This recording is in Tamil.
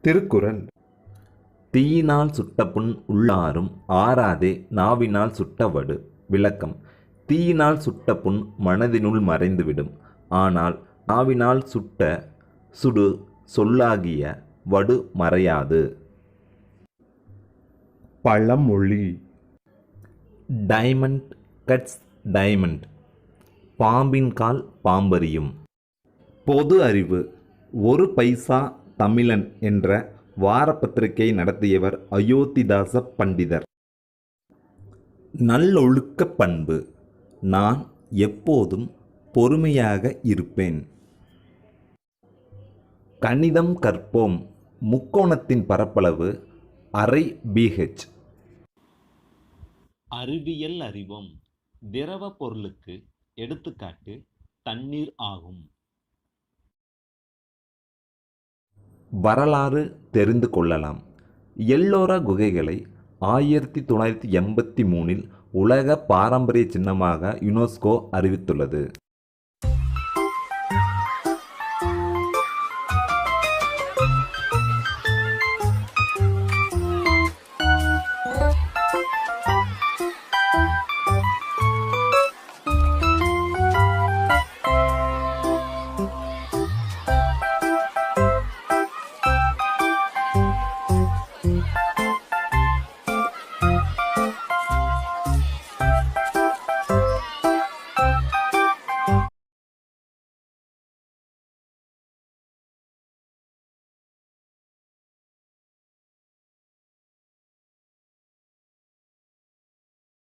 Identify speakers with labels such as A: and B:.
A: திருக்குறள். தீயினால் சுட்ட புண் உள்ளாரும் ஆறாதே நாவினால் சுட்ட வடு. விளக்கம். தீயினால் சுட்ட புண் மனதினுள் மறைந்துவிடும். ஆனால் நாவினால் சுட்ட சுடு சொல்லாகிய வடு மறையாது. பழமொழி. Diamond cuts diamond. பாம்பின் கால் பாம்பறியும். பொது அறிவு. ஒரு பைசா தமிழன் என்ற வாரப்பத்திரிகை நடத்தியவர் அயோத்திதாச பண்டிதர். நல்லொழுக்க பண்பு. நான் எப்போதும் பொறுமையாக இருப்பேன். கணிதம் கற்போம். முக்கோணத்தின் பரப்பளவு அரை பிஹெச்
B: அறிவியல் அறிவோம். திரவ பொருளுக்கு எடுத்துக்காட்டு தண்ணீர் ஆகும்.
A: வரலாறு தெரிந்து கொள்ளலாம். எல்லோரா குகைகளை ஆயிரத்தி தொள்ளாயிரத்தி எண்பத்தி மூணில் உலக பாரம்பரிய சின்னமாக யுனெஸ்கோ அறிவித்துள்ளது.